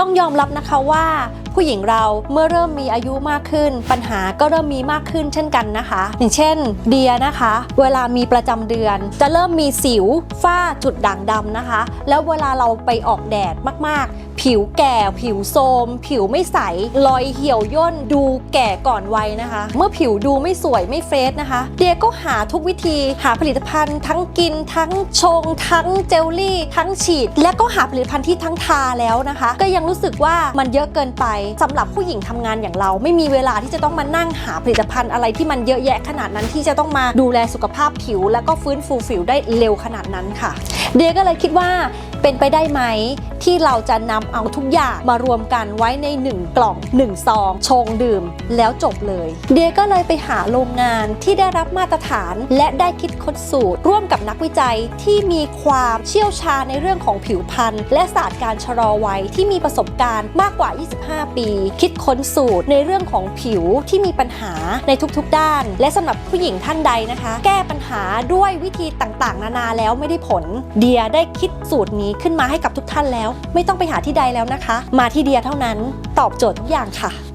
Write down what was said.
ต้องยอมรับนะคะว่าผู้หญิงเราเมื่อเริ่มมีอายุมากขึ้น ปัญหาก็เริ่มมีมากขึ้นเช่นกันนะคะ อย่างเช่น เดียนะคะ เวลามีประจำเดือน จะเริ่มมีสิวฝ้าจุดด่างดำนะคะ แล้วเวลาเราไปออกแดดมากๆ ผิวแก่ผิวโทมผิวไม่ใสรอยเหี่ยวย่นดูแก่ก่อนวัยนะคะ เมื่อผิวดูไม่สวยไม่เฟรชนะคะ เดียก็หาทุกวิธีหาผลิตภัณฑ์ ทั้งกินทั้งชง ทั้งเจลลี่ ทั้งฉีด และก็หาผลิตภัณฑ์ที่ทั้งทาแล้วนะคะ ก็ยังรู้สึกว่ามันเยอะเกินไปสำหรับผู้หญิงทำงานอย่างเรา ไม่มีเวลาที่จะต้องมานั่งหาผลิตภัณฑ์อะไรที่มันเยอะแยะขนาดนั้นที่จะต้องมาดูแลสุขภาพผิว แล้วก็ฟื้นฟูผิวได้เร็วขนาดนั้นค่ะ เดียก็เลยคิดว่า เป็นไปได้ไหมที่เราจะนำเอาทุกอย่างมารวมกันไว้ใน 1 กล่อง1ซองชงดื่ม แล้วจบเลย เดียก็เลยไปหาโรงงานที่ได้รับมาตรฐาน และได้คิดค้นสูตร ร่วมกับนักวิจัยที่มีความเชี่ยวชาญในเรื่องของผิวพรรณและศาสตร์การชะลอวัยที่มีประสบการณ์มากกว่า 25 ปี คิดค้นสูตรในเรื่องของผิวที่มีปัญหาในทุกๆ ด้าน และสำหรับผู้หญิงท่านใดนะคะ แก้ปัญหาด้วยวิธีต่างๆ นานาแล้วไม่ได้ผล เดียได้คิดสูตรนี้นี้ขึ้นมาให้กับทุกท่านแล้ว ไม่ต้องไปหาที่ใดแล้วนะคะ มาที่เดียเท่านั้น ตอบโจทย์ทุกอย่างค่ะ